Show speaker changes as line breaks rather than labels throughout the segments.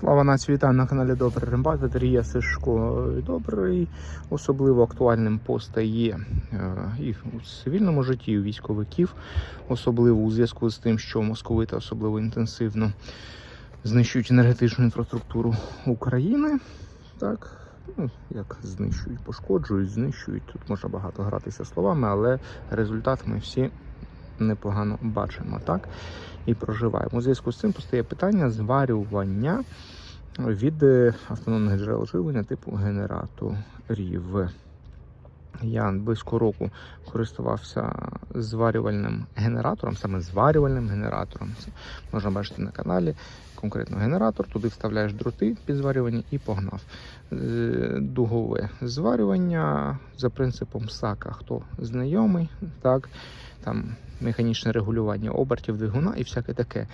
Слава нації, вітаю на каналі Добрий Рембат, Валерія Сишко. Добрий, особливо актуальним постає е, і у цивільному житті, і у військовиків, особливо у зв'язку з тим, що московити особливо інтенсивно знищують енергетичну інфраструктуру України. Так, ну як знищують, пошкоджують, знищують. Тут можна багато гратися словами, але результат ми всі непогано бачимо, так? І проживаємо. У зв'язку з цим постає питання зварювання від е, автономних джерел живлення типу генераторів. Я близько року користувався зварювальним генератором, саме зварювальним генератором. Це можна бачити на каналі. Конкретно генератор, туди вставляєш дроти під зварювання і погнав. Е, Дугове зварювання за принципом САКа. Хто знайомий, так, там механічне регулювання обертів двигуна і всяке таке.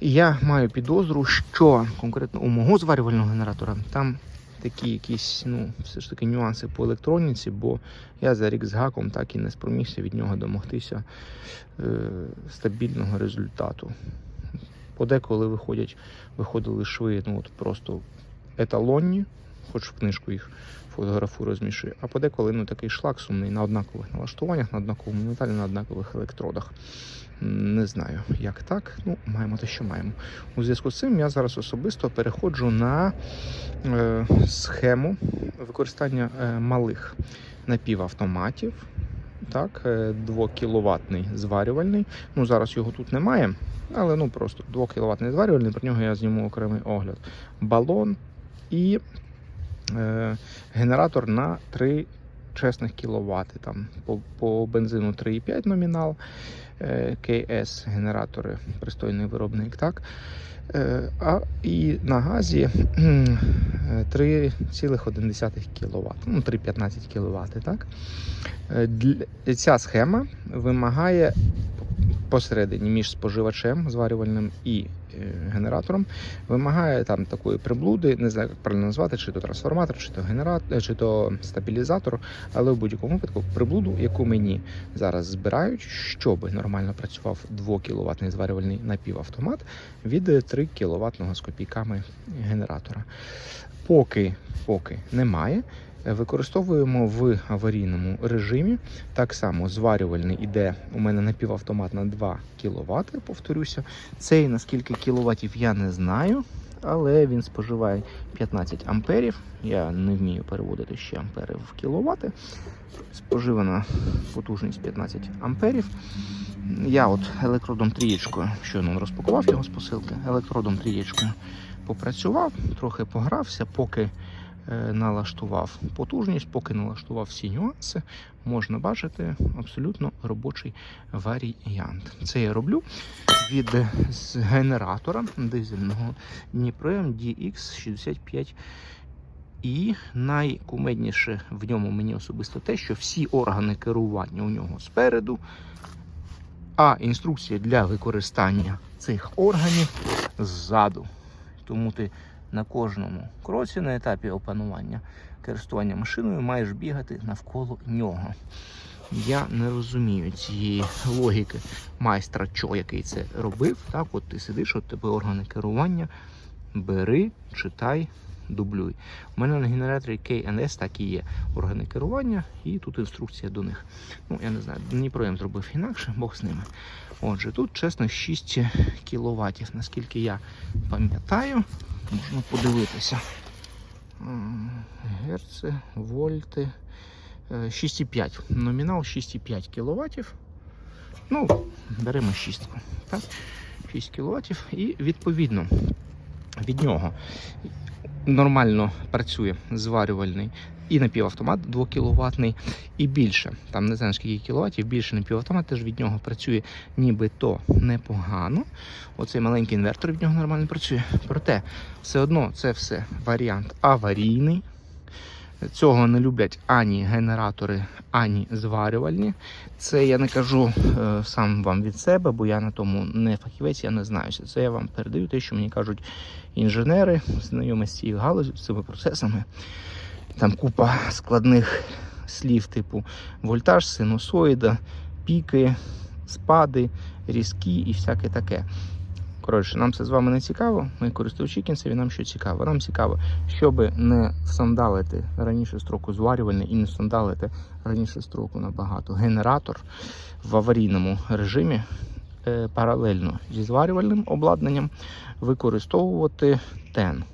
Я маю підозру, що конкретно у мого зварювального генератора там такі якісь ну, все ж таки нюанси по електроніці, бо я за рік з гаком так і не спромігся від нього домогтися е, стабільного результату. Подеколи виходять, виходили шви ну, от просто еталонні, хоч в книжку їх фотографую розмішую, а подеколи ну, такий шлак сумний на однакових налаштуваннях, на однаковому металі, на однакових електродах. Не знаю, як так. Ну, маємо те, що маємо. У зв'язку з цим я зараз особисто переходжу на е, схему використання е, малих напівавтоматів. Так, 2 кіловатний зварювальний. Ну, зараз його тут немає, але ну просто 2 кіловатний зварювальний, про нього я зніму окремий огляд. Балон і е, генератор на 3 чесних кіловати. Там по, по бензину 3,5 номінал. Е, КС генератори, пристойний виробник, так. Е, А і на газі е, 3,1 кВт, ну 3,15 кВт. Так? Е, Ця схема вимагає посередині між споживачем зварювальним і е, генератором, вимагає там такої приблуди, не знаю, як правильно назвати, чи то трансформатор, чи то генератор, чи то стабілізатор, але в будь-якому випадку приблуду, яку мені зараз збирають, щоб нормально працював 2 кВт зварювальний напівавтомат від 3 кВт з копійками генератора. Поки, поки немає. Використовуємо в аварійному режимі. Так само зварювальний іде у мене напівавтомат на 2 кВт, повторюся. Цей на скільки кіловатів я не знаю, але він споживає 15 амперів. Я не вмію переводити ще ампери в кіловати. Споживана потужність 15 амперів. Я от електродом трієчкою, щойно розпакував його з посилки, електродом трієчкою попрацював, трохи погрався, поки налаштував потужність, поки налаштував всі нюанси, можна бачити абсолютно робочий варіант. Це я роблю від е, з генератора дизельного Дніпрем DX65 і найкумедніше в ньому мені особисто те, що всі органи керування у нього спереду, а інструкція для використання цих органів ззаду. Тому ти на кожному кроці на етапі опанування користування машиною маєш бігати навколо нього. Я не розумію цієї логіки майстра, чо, який це робив. Так, от ти сидиш, от тебе органи керування, бери, читай, дублюй. У мене на генераторі KNS так і є органи керування, і тут інструкція до них. Ну, я не знаю, Дніпро я зробив інакше, Бог з ними. Отже, тут чесно 6 кВт, наскільки я пам'ятаю, можна подивитися. Герци, вольти. Е, 6,5. Номінал 6,5 кВт. Ну, беремо 6. Так? 6 кВт. І відповідно від нього нормально працює зварювальний і напівавтомат 2 кВт, і більше. Там не знаю скільки кіловатів, більше напівавтомат теж від нього працює нібито непогано. Оцей маленький інвертор від нього нормально працює. Проте, все одно це все варіант аварійний. Цього не люблять ані генератори, ані зварювальні. Це я не кажу е, сам вам від себе, бо я на тому не фахівець, я не знаюся. Це я вам передаю те, що мені кажуть інженери, знайомі з цією галузю, з цими процесами. Там купа складних слів, типу вольтаж, синусоїда, піки, спади, різкі і всяке таке. Коротше, нам це з вами не цікаво. Ми користувачі кінцеві, нам що цікаво. Нам цікаво, щоб не всандалити раніше строку зварювальний і не всандалити раніше строку набагато генератор в аварійному режимі е, паралельно зі зварювальним обладнанням використовувати тен.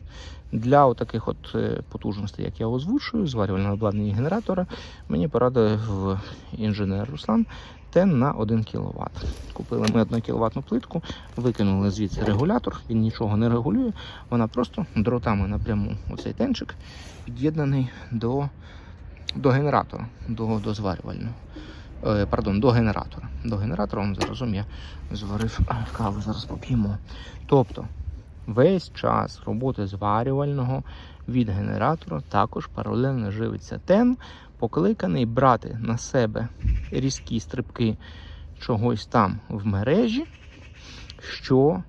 Для таких от е, потужностей, як я озвучую, зварювальне обладнання генератора, мені порадив інженер Руслан тен на 1 кВт. Купили ми 1 кВт плитку, викинули звідси регулятор, він нічого не регулює, вона просто дротами напряму оцей тенчик під'єднаний до, до генератора, до, до зварювального. Е, пардон, до генератора. До генератора, вам я зварив каву, зараз поп'ємо. Тобто весь час роботи зварювального від генератора також паралельно живиться тен, покликаний брати на себе різкі стрибки чогось там в мережі, що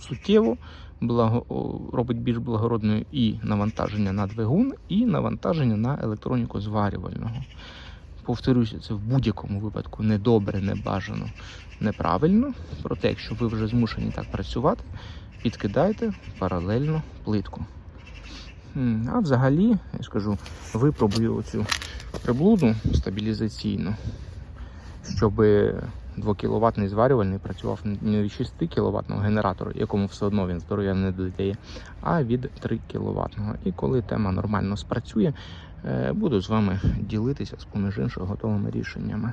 суттєво благо... робить більш благородною і навантаження на двигун, і навантаження на електроніку зварювального. Повторюся, це в будь-якому випадку недобре, небажано, неправильно. Проте, якщо ви вже змушені так працювати, підкидайте паралельно плитку. А взагалі, я скажу, випробую оцю приблуду стабілізаційну, щоб 2 кВт зварювальний працював не від 6 кВт генератора, якому все одно він здоров'я не додає, а від 3 кВт. І коли тема нормально спрацює, е, буду з вами ділитися з поміж іншого готовими рішеннями.